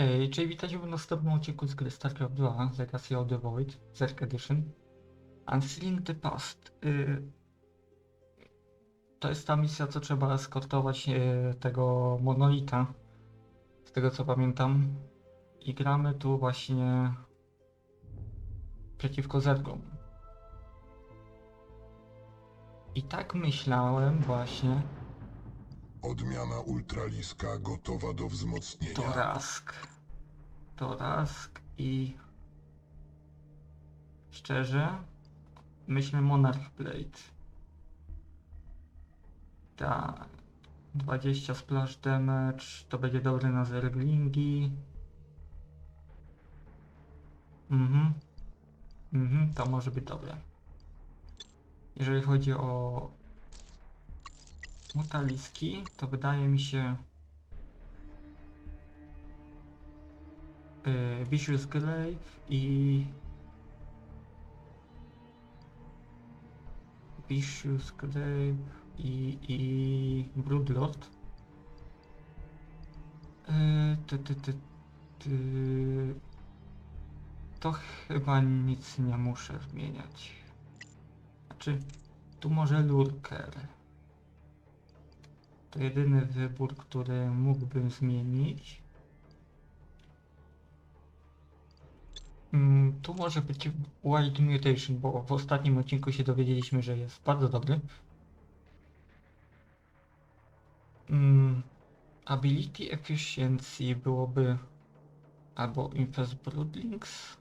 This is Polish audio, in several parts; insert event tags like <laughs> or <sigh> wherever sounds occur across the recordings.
Hej, czyli witajcie w następnym odcinku z gry StarCraft 2 Legacy of the Void, Zerk Edition. Unsealing the Past. Y... To jest ta misja, co trzeba eskortować y, tego monolita. Z tego co pamiętam. I gramy tu właśnie przeciwko Zergom. I tak myślałem właśnie, Odmiana ultraliska gotowa do wzmocnienia. To Rask. To Rask i... Szczerze, myślę Monarch Blade. Tak. 20 splash damage, to będzie dobre na zerglingi. Mhm. Mhm, to może być dobre. Jeżeli chodzi o mutaliski, to wydaje mi się y, Vicious Grave i Vicious Grave i, i Broodlord. Y, ty, ty, ty, ty. To chyba nic nie muszę zmieniać. Znaczy, tu może Lurker. To jedyny wybór, który mógłbym zmienić. Mm, tu może być Wild Mutation, bo w ostatnim odcinku się dowiedzieliśmy, że jest bardzo dobry. Mm, ability Efficiency byłoby albo Infest Broodlings.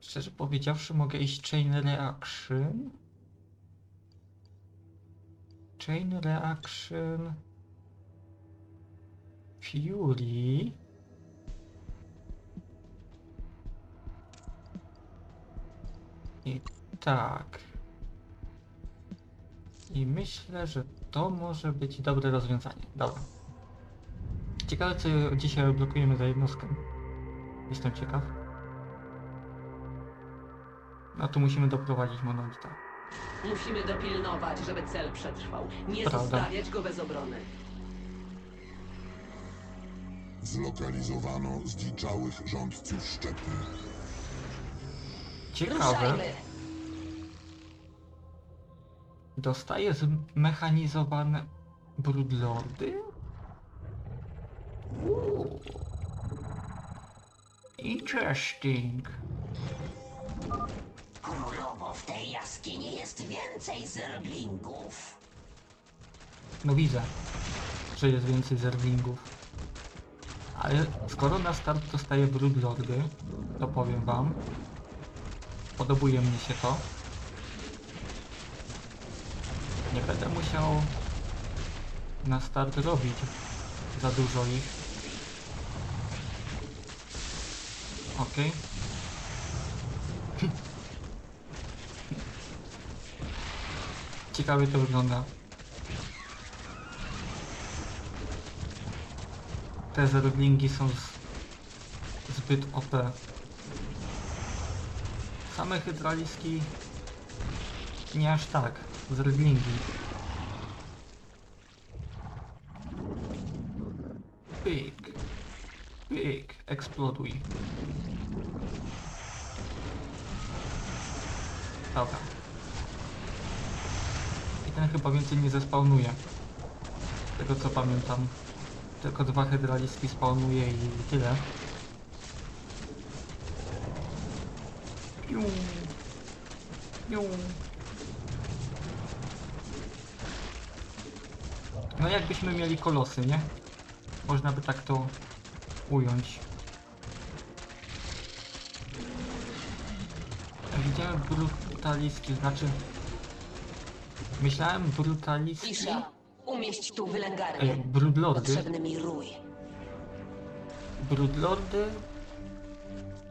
Szczerze powiedziawszy, mogę iść Chain Reaction. Chain Reaction. Fury. I tak. I myślę, że to może być dobre rozwiązanie. Dobra. Ciekawe, co dzisiaj odblokujemy za jednostkę. Jestem ciekaw. No tu musimy doprowadzić monolita. Musimy dopilnować, żeby cel przetrwał. Nie Prawda. zostawiać go bez obrony. Zlokalizowano zdziczałych rządców szczepu. Ciekawe. Ruszajmy! Dostaje zmechanizowane broodlordy? Uuu. Interesting. Jest więcej zerglingów. No widzę, że jest więcej zerglingów. Ale skoro na start dostaję broodlordy, to powiem wam, podobuje mi się to. Nie będę musiał na start robić za dużo ich. Okej. Ciekawie to wygląda. Te zerglingi są z... zbyt OP. Same hydraliski nie aż tak. Zerglingi. Pyk. Pyk. Eksploduj. Dobra. Chyba więcej nie zespawnuje. Z tego co pamiętam. Tylko dwa hydraliski spawnuje i tyle. Piu. Piu. No jakbyśmy mieli kolosy, nie? Można by tak to ująć. Widziałem brutaliski, znaczy... Myślałem brutaliski... Cisza! Umieść tu E, wylęgarnię. Broodlordy, Potrzebny mi rój. broodlordy,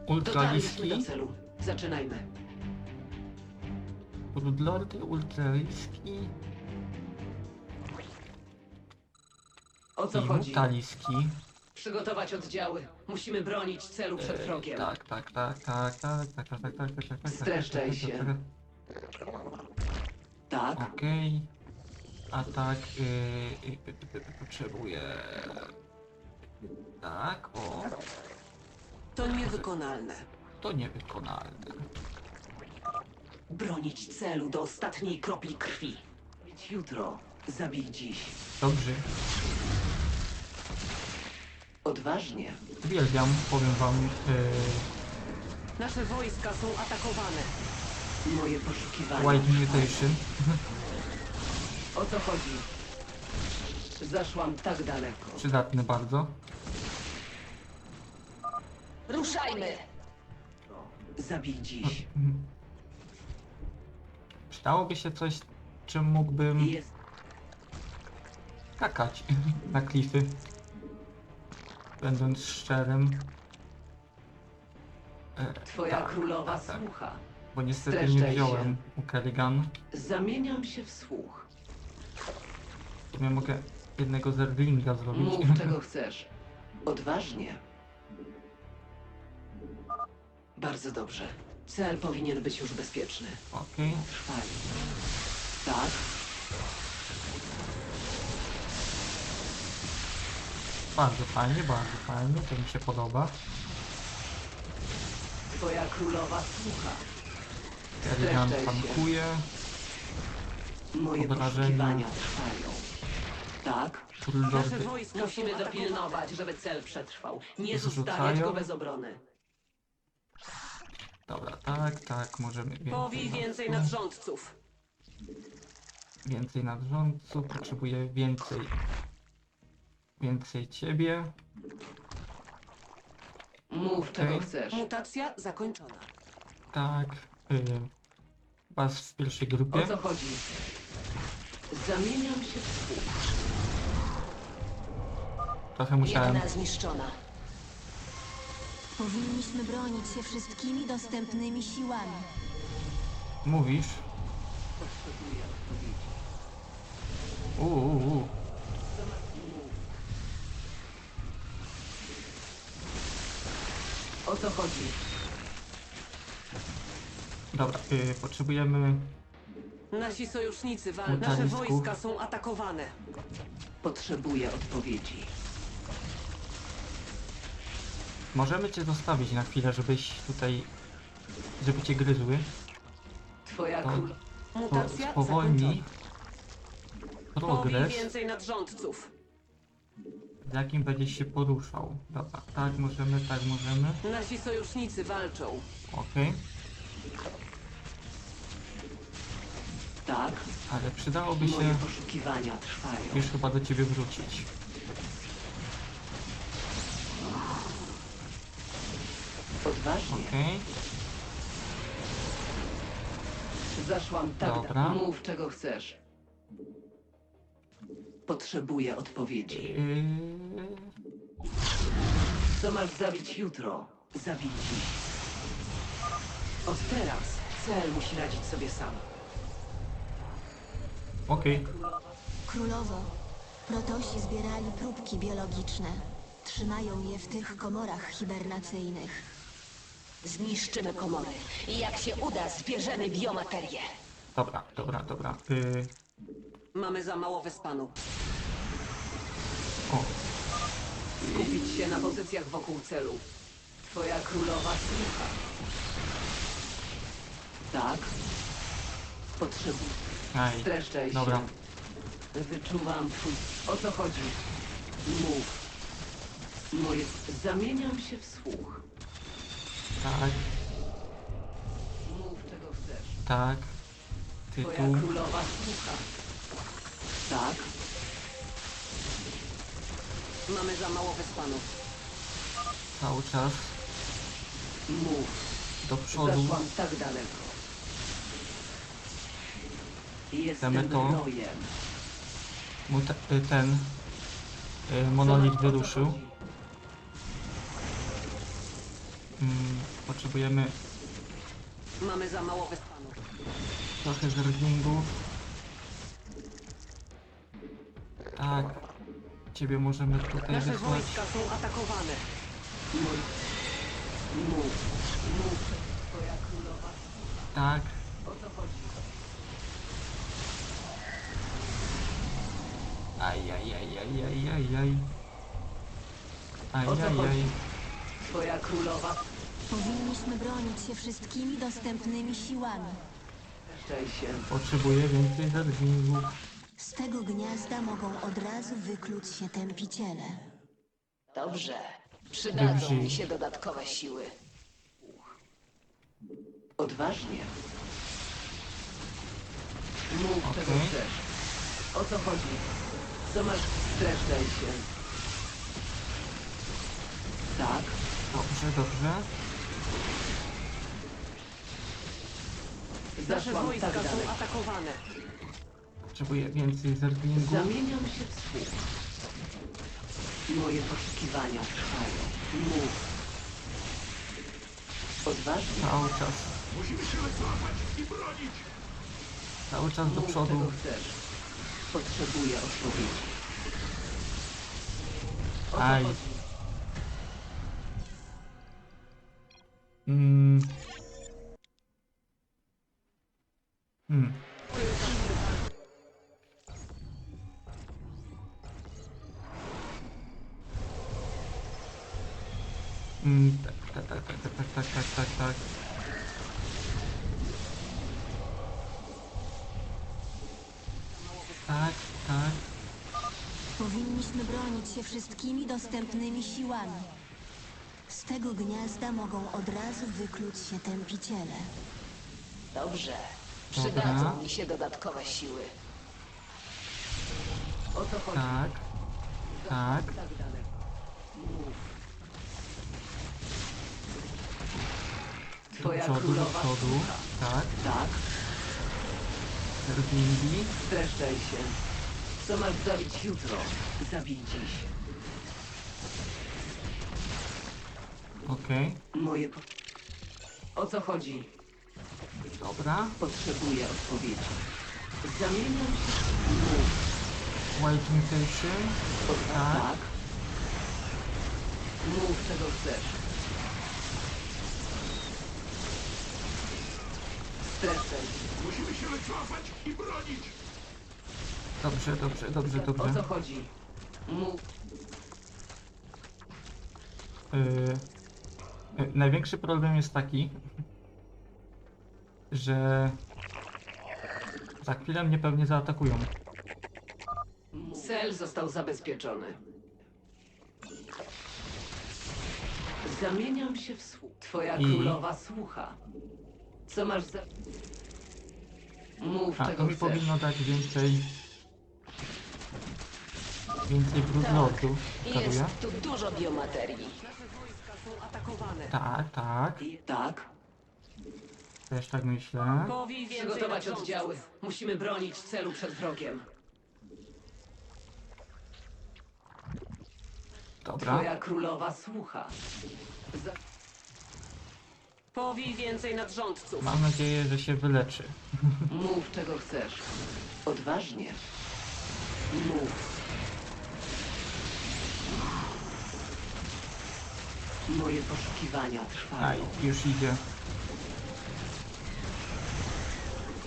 Dotarliśmy celu. Zaczynajmy. ultraliski O co i chodzi? mutaliski. Przygotować oddziały. Musimy bronić celu przed E, wrogiem. Tak, tak, tak, tak, tak, tak, tak, tak, tak, tak, tak, tak, Streszczaj tak, tak, się. tak, Tak? Tak. Okej. A tak, yy, potrzebuję Tak, o, To niewykonalne. to niewykonalne. Bronić celu do ostatniej kropli krwi. Jutro, zabij dziś. Dobrze, Odważnie. uwielbiam, powiem wam, yy, Nasze wojska są atakowane. Moje poszukiwania. White Mutation. O co chodzi? Zaszłam tak daleko. Przydatny bardzo. Ruszajmy! Zabij dziś. Przydałoby się coś, czym mógłbym Jest. skakać <laughs> na klify. Będąc szczerym. E, Twoja tak, królowa tak, tak. słucha. Bo niestety nie Streszczaj wziąłem u Kerrigan. Zamieniam się w słuch. W sumie mogę jednego zerglinga zrobić. Mów <laughs> czego chcesz. Odważnie. Bardzo dobrze. Cel powinien być już bezpieczny. Okej. Trwaj. Tak? Bardzo fajnie, bardzo fajnie. To mi się podoba. Twoja królowa słucha. Się. tankuje. Moje poszukiwania trwają. Tak? Lordy wojska Musimy dopilnować, żeby cel przetrwał. Nie Zrzucają. zostawiać go bez obrony. Dobra, tak, tak, możemy więcej. Powij więcej nad- nadrządców. Więcej nadrządców, potrzebuję więcej. Więcej ciebie. Mów czego Okej. chcesz. Mutacja zakończona. Tak. Y, was w pierwszej grupie. O co chodzi? Zamieniam się w słuch. Trochę musiałem. Jedna zniszczona. Powinniśmy bronić się wszystkimi dostępnymi siłami. Mówisz? Potrzebuję odpowiedzi. Uuu, uu. O co chodzi? Dobra, y, potrzebujemy. Nasi sojusznicy walczą. Nasze wojska są atakowane. Potrzebuję odpowiedzi. Możemy cię zostawić na chwilę, żebyś tutaj. żeby cię gryzły. Twoja To- król... To Mutacja spowolni zakończona. Powij progres, więcej nadrządców. z jakim będziesz się poruszał. Dobra, tak możemy, tak możemy. Nasi sojusznicy walczą. Okej, Tak? ale przydałoby Moje się poszukiwania trwają. już chyba do ciebie wrócić. Odważnie. Okej, Zaszłam tak Dobra. daleko. Mów czego chcesz. Potrzebuję odpowiedzi. yy, Co masz zabić jutro? Zabij dziś. Od teraz cel musi radzić sobie sam. Okej. Królowo, protosi zbierali próbki biologiczne. Trzymają je w tych komorach hibernacyjnych. Zniszczymy komory. I jak się uda, zbierzemy biomaterię. Dobra, dobra, dobra. Yy, Mamy za mało wyspanu. o, Skupić się na pozycjach wokół celu. Twoja królowa słucha. Tak? Potrzebuję. aj, Streszczaj się. dobra. Wyczuwam twój... O co chodzi? Mów. Moje... Zamieniam się w słuch. Tak, Mów czego chcesz. tak. Twoja Tytuł. królowa słucha. Tak? Mamy za mało wyspanu. Cały czas Mów. do przodu. Zaszłam tak daleko. Chcemy to? Muta- y, ten y, monolit wyruszył. Mm, potrzebujemy Mamy za mało trochę zerglingów. Tak. Ciebie możemy tutaj Nasze wysłać. wojska są atakowane. Mów. Mów. Mów. Twoja królowa. Tak. O co chodzi? Aj, aj, aj, aj, aj, aj, aj. Ajajaj. Twoja królowa... Powinniśmy bronić się wszystkimi dostępnymi siłami. Szczęś się. Potrzebuję więcej zerglingów. Z tego gniazda mogą od razu wykluć się tępiciele. Dobrze. Przydadzą Dobrze. mi się dodatkowe siły. Odważnie. Mów czego Okej. chcesz. O co chodzi? Co masz? Streszczaj się. Tak? Dobrze, dobrze. Zaszłam tak dalej. atakowane. Potrzebuję więcej zerglingów. Zamieniam się w słuch. Moje poszukiwania trwają. Mów. Odważnie. Cały czas. Cały czas do Mów przodu. czego chcesz. Potrzebuję odpowiedzi. O co Aj. chodzi? Mm. Powinniśmy bronić się wszystkimi dostępnymi siłami. Z tego gniazda mogą od razu wykluć się tępiciele. Dobrze. Dobra. Przydadzą mi się dodatkowe siły. O co chodzi? Tak. Tak. Tak dalej. Mów. Do Twoja przodu, do królowa przodu. słucha. Tak. Tak? Zerglingi. Streszczaj się. Co masz zabić jutro? Zabij dziś. Okej. Moje... Po... O co chodzi? Dobra. Potrzebuję odpowiedzi. Zamieniam się... Mów. White Mutation. O, Tak. tak? Mów, czego chcesz. Streszczaj się. Musimy się wycofać i bronić! Dobrze, dobrze, dobrze, O co dobrze. chodzi? Mów. Yy, yy, największy problem jest taki, że za chwilę mnie pewnie zaatakują. Cel został zabezpieczony. Zamieniam się w słuch. Twoja I? królowa słucha. Co masz za... Mów, A, to czego mi chcesz. powinno dać więcej... Więcej brudlordów. Karuję? Jest tu dużo biomaterii. Tak, tak. I- Tak? Też tak myślę. Przygotować oddziały. Musimy bronić celu przed wrogiem. Dobra. Twoja królowa słucha. Za... Powij więcej nadrządców. Mam nadzieję, że się wyleczy. <laughs> Mów, czego chcesz. Odważnie. Mów. Moje poszukiwania Aj, trwają. już idzie.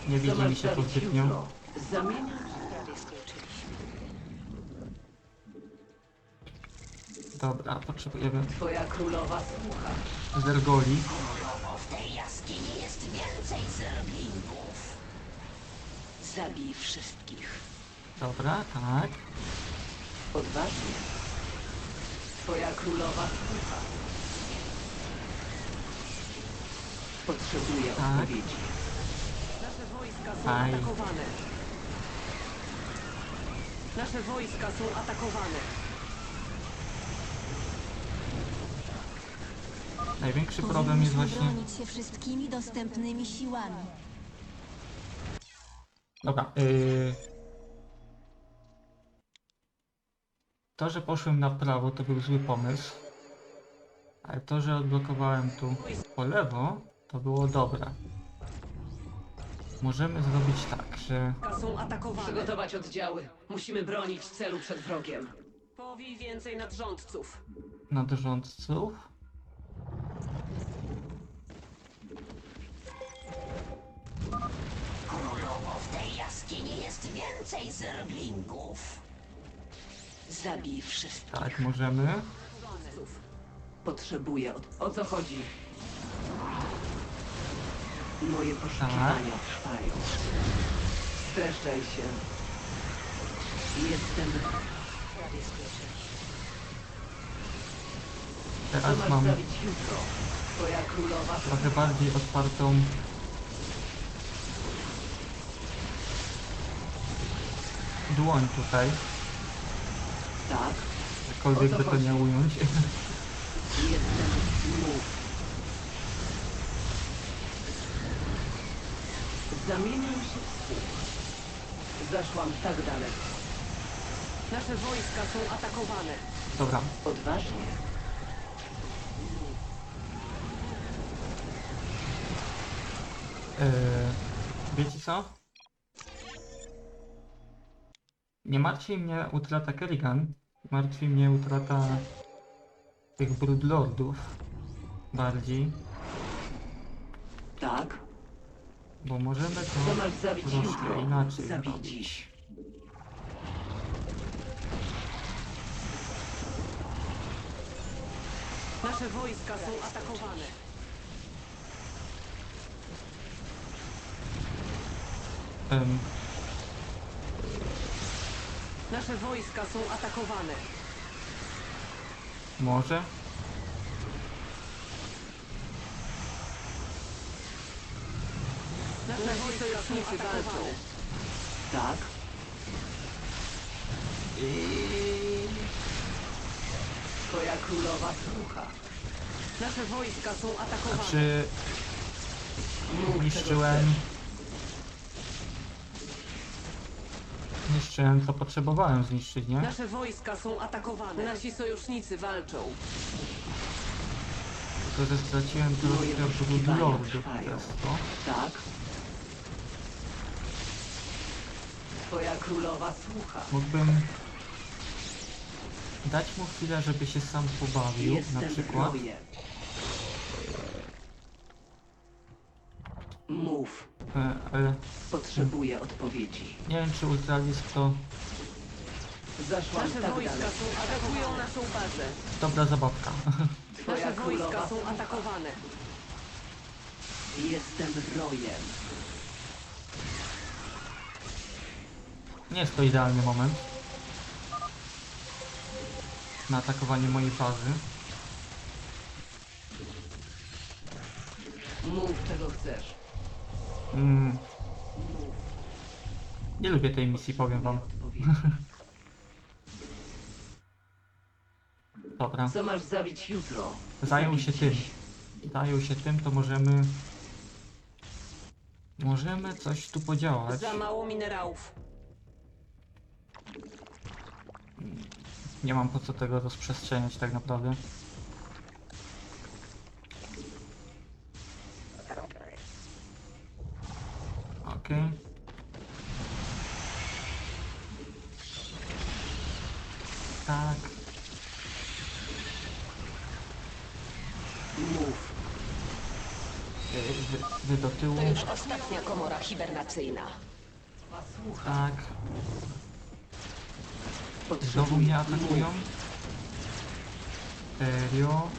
Nie widzi mi się to zrobić zbytnio. jutro? Zamieniam Prawie skończyliśmy. Dobra, potrzebujemy Twoja królowa słucha. zergoli. Bo w tej jaskini jest więcej zerglingów. Zabij wszystkich. Dobra, tak. Odważnie. Twoja królowa słucha. Potrzebuję Tak. odpowiedzi. Nasze wojska są Aj. atakowane. Nasze wojska są atakowane. Największy problem jest Powinniśmy właśnie... bronić się wszystkimi dostępnymi siłami. Dobra, yy... To, że poszłem na prawo, to był zły pomysł. Ale to, że odblokowałem tu po lewo, to było dobre. Możemy zrobić tak, że... Są atakowane. Przygotować oddziały. Musimy bronić celu przed wrogiem. Powij więcej nadrządców. nadrządców. Królowo, w tej jaskini jest więcej zerglingów. Zabij wszystkich. Tak, możemy. Potrzebuję od... O co chodzi? Moje poszukiwania trwają. Streszczaj się. Jestem... Co Teraz masz mam trochę bardziej otwartą dłoń tutaj, Tak? jakkolwiek by to nie ująć. <laughs> Jestem... Zamieniam się w słuch. Zaszłam tak daleko. Nasze wojska są atakowane. Dobra, Odważnie. Eee, wiecie co? Nie martwi mnie utrata Kerrigan, martwi mnie utrata tych Broodlordów bardziej, Tak? Bo możemy to masz zabić troszkę jutro? inaczej Zabij zrobić. dziś. Nasze wojska są atakowane. Em, Nasze wojska są atakowane. może? Nasze wojska są atakowane. Tak? Twoja królowa słucha. Nasze wojska są atakowane. czy niszczyłem... chcesz. Niszczyłem co potrzebowałem zniszczyć, nie? Nasze wojska są atakowane. Nasi sojusznicy walczą. Tylko, że straciłem troszkę przez to. Tak? Twoja królowa słucha. Mógłbym dać mu chwilę, żeby się sam pobawił, Jestem na przykład. wrojem. Mów. E, ale Potrzebuję odpowiedzi. nie wiem, czy Ultralis to Zaszłam Nasze tak wojska daleko. są atakują naszą bazę. dobra zabawka. <laughs> Twoja Nasze królowa wojska są słucha. atakowane. Jestem rojem. Nie jest to idealny moment na atakowanie mojej bazy. Mów czego chcesz. Mm. Nie lubię tej misji, powiem wam. <laughs> Dobra, Co masz zabić jutro? zajął się tym. Zajął się tym, to możemy... Możemy coś tu podziałać. Za mało minerałów. Nie mam po co tego rozprzestrzeniać tak naprawdę. Okej. Tak. Mów. y, Wy, wy do tyłu. To już ostatnia komora hibernacyjna. Tak. Znowu mnie atakują. Serio?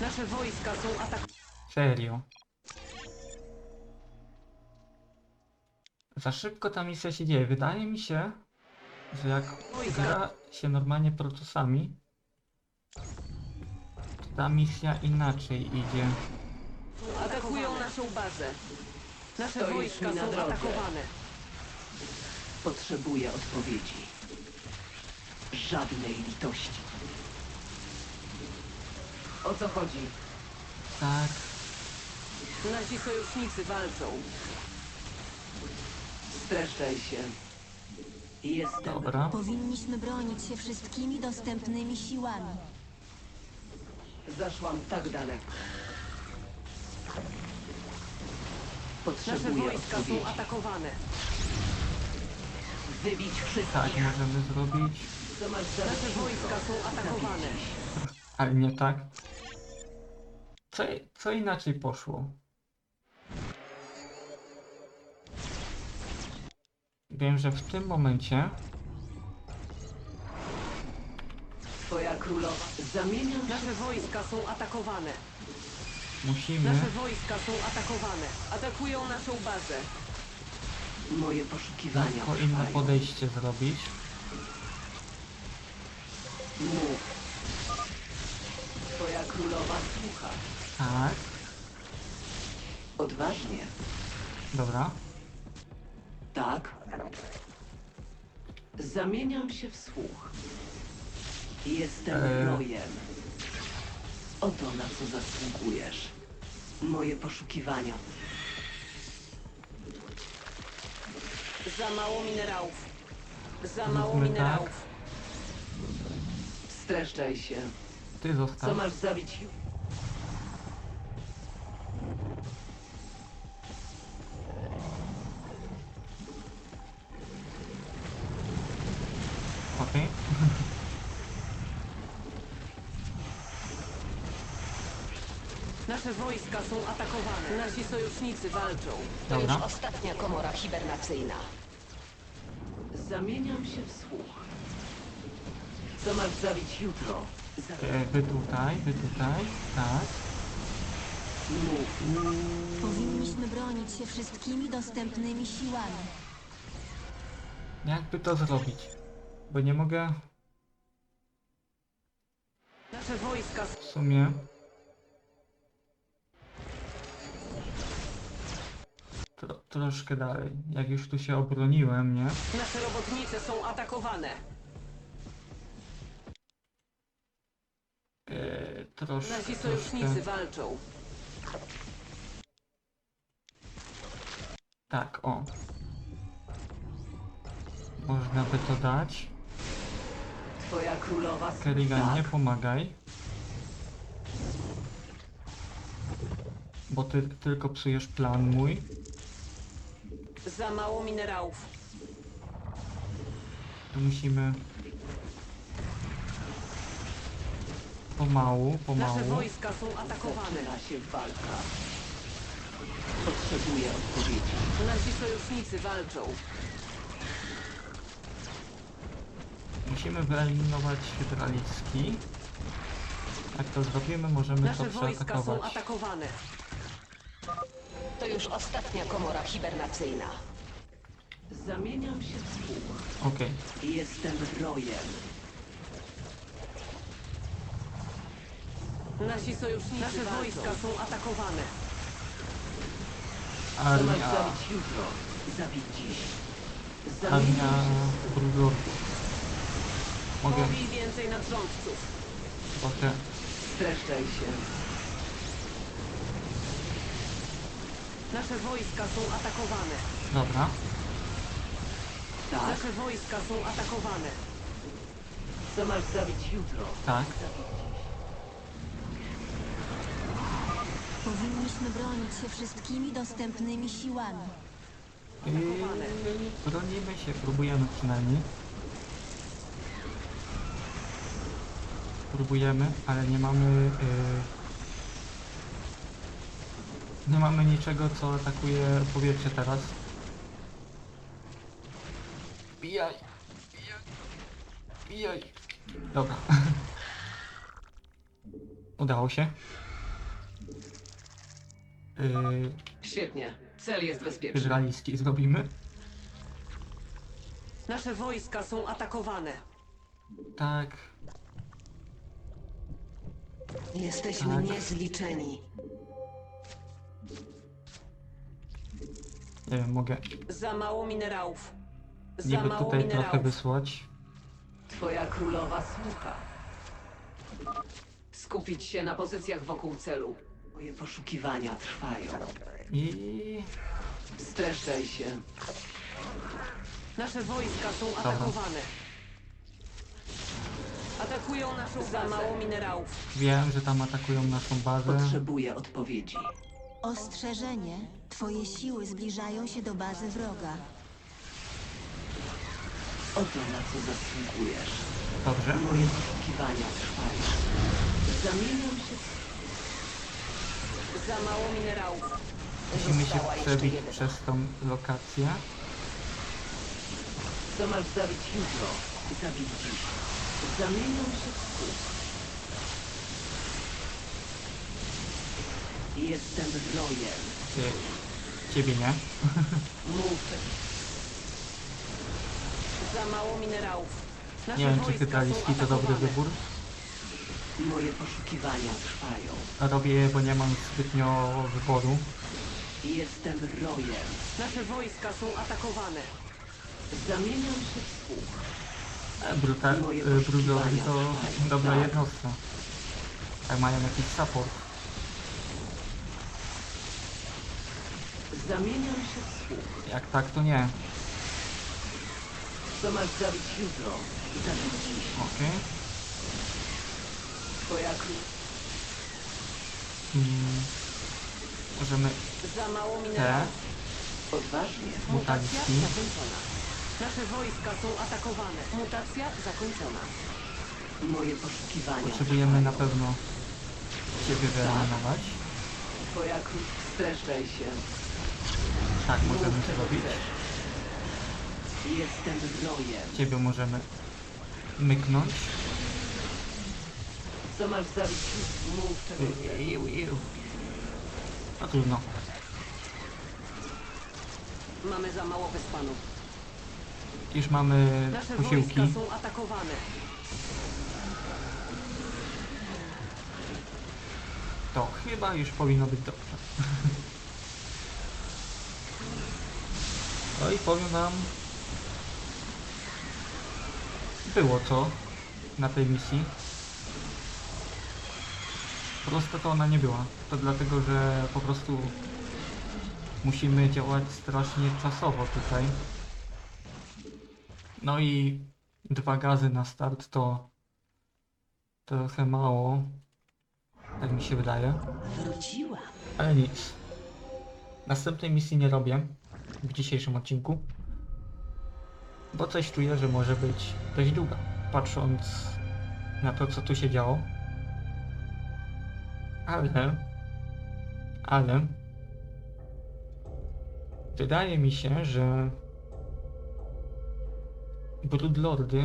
Nasze wojska są atakowane. Serio. Za szybko ta misja się dzieje. Wydaje mi się, że jak gra się normalnie procesami, to ta misja inaczej idzie. Atakują naszą bazę. Nasze Stoisz wojska mi na są drodze. atakowane. Potrzebuję odpowiedzi. Żadnej litości. O co chodzi? Tak, Nasi sojusznicy walczą. Streszczaj się. Jestem. dobra. Powinniśmy bronić się wszystkimi dostępnymi siłami. Zaszłam tak daleko. Nasze Potrzebuję wojska odpowiedzi. są atakowane. Wybić wszystkich. Tak możemy zrobić, Nasze wojska są atakowane. Ale nie tak. Co, co inaczej poszło? Wiem, że w tym momencie Twoja królowa. Zamieniam się Nasze wojska są atakowane. Musimy... Nasze wojska są atakowane. Atakują naszą bazę. Moje poszukiwania lekko inne trwają. podejście zrobić. Mów. Twoja królowa słucha. Tak, Odważnie. dobra. Tak. Zamieniam się w słuch. Jestem rojem. Oto na co zasługujesz. Moje poszukiwania. Za mało minerałów. Za mało Zróbmy tak. minerałów. Streszczaj się. Ty Co zostaw. masz zabić? Okej. <laughs> Nasze wojska są atakowane. Nasi sojusznicy walczą. To już Dobra. ostatnia komora hibernacyjna. Zamieniam się w słuch. Co masz zabić jutro? E, Wy tutaj, wy tutaj. Tak. Powinniśmy bronić się wszystkimi dostępnymi siłami. Jakby to zrobić? Bo nie mogę Nasze wojska w sumie... Tro, troszkę dalej. Jak już tu się obroniłem, nie? Nasze robotnice są atakowane. E, trosz, Nasi sojusznicy troszkę... walczą. Tak, o. Można by to dać. Twoja królowa. Kerrigan, nie Tak. pomagaj. Bo ty tylko psujesz plan mój. Za mało minerałów. Tu musimy... Pomału, pomału. Nasze wojska są atakowane. Zaczyna się walka. Potrzebuję odpowiedzi. Nasi sojusznicy walczą. Musimy wyeliminować hydraulicki. Jak to zrobimy, możemy to Nasze wojska są przeatakować. atakowane. To już ostatnia komora hibernacyjna. Zamieniam się w słuch. Okej, Jestem rojem. Nasi sojusznicy Nasze wojska są atakowane. Co masz armia, zabić jutro? Zabić dziś. armia. Mogę Pobij więcej nadrządców. trochę... Streszczaj się. Nasze wojska są atakowane. Dobra, Tak. Nasze wojska są atakowane. Co masz zabić jutro? tak. Powinniśmy bronić się wszystkimi dostępnymi siłami. Bronimy się, próbujemy przynajmniej. Próbujemy, ale nie mamy... Yy, nie mamy niczego, co atakuje powietrze teraz. Bijaj! Bijaj! Bijaj! Dobra. <laughs> Udało się. Świetnie. Cel jest bezpieczny. Izraelski zrobimy. Nasze wojska są atakowane. Tak. Jesteśmy Tak. niezliczeni. Nie wiem, mogę Za mało minerałów. Za niby mało tutaj trochę minerałów. wysłać. Twoja królowa słucha. Skupić się na pozycjach wokół celu. Moje poszukiwania trwają. I Streszczaj się. Nasze wojska są atakowane. Atakują naszą bazę. Za mało minerałów. wiem, że tam atakują naszą bazę. Potrzebuję odpowiedzi. Ostrzeżenie. Twoje siły zbliżają się do bazy wroga. Oto na co zasługujesz. Dobrze. Moje poszukiwania trwają. Zamieniam się w... Za mało minerałów. Musimy się Została jeszcze przebić przez tą lokację. Co masz zabić jutro? Zabić dziś. Zamieniam się w słuch. Jestem. Ty, ciebie nie. Mów, Za mało minerałów. Nasze Nie wiem, czy wojska są to dobry atakowane. wybór. moje poszukiwania trwają. Robię je, bo nie mam zbytnio wyboru. Jestem rojem. Nasze wojska są atakowane. Zamieniam się w słuch. E, Brutal, e, Brudlordy to dobra jednostka. Jak mają jakiś support. Zamieniam się w słuch. Jak tak, to nie. Co masz zabić jutro? Zabić dziś. Okej. Twoja król. Mm, możemy Za mało te minerałów. Odważnie. Mutacja zakończona. Nasze wojska są atakowane. Mutacja zakończona. Moje poszukiwania. Potrzebujemy na pewno ciebie wyeliminować. Streszczaj się. Tak, Mów, możemy czego zrobić. chcesz. Jestem rojem. Ciebie możemy myknąć. Co masz zabić? Mów, czego chcesz. Iu, iu. No trudno. Mamy za mało wyspanów. Już mamy Nasze posiłki. wojska są atakowane. To chyba już powinno być dobrze. No i powiem wam... Było co na tej misji. Prosto to ona nie była. To dlatego, że po prostu musimy działać strasznie czasowo tutaj. No i dwa gazy na start to trochę mało. Tak mi się wydaje. Wróciła. Ale nic. Następnej misji nie robię w dzisiejszym odcinku. Bo coś czuję, że może być dość długa. Patrząc na to, co tu się działo. Ale... Ale... Wydaje mi się, że... Broodlordy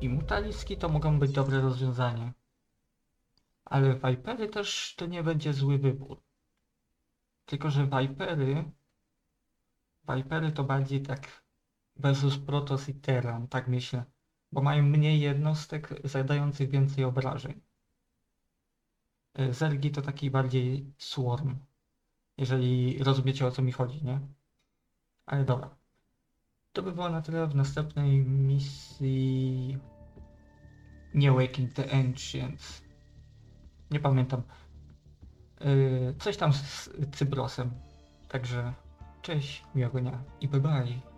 i mutaliski to mogą być dobre rozwiązanie. Ale Vipery też to nie będzie zły wybór. Tylko, że Vipery... Vipery to bardziej tak versus Protoss i Terran, tak myślę. Bo mają mniej jednostek zadających więcej obrażeń. Y, Zergi to taki bardziej Swarm. Jeżeli rozumiecie o co mi chodzi, nie? Ale dobra. To by było na tyle w następnej misji... Nie Waking the Ancients. Nie pamiętam. Yy, coś tam z Cybrosem. Także cześć, miłego dnia i bye bye.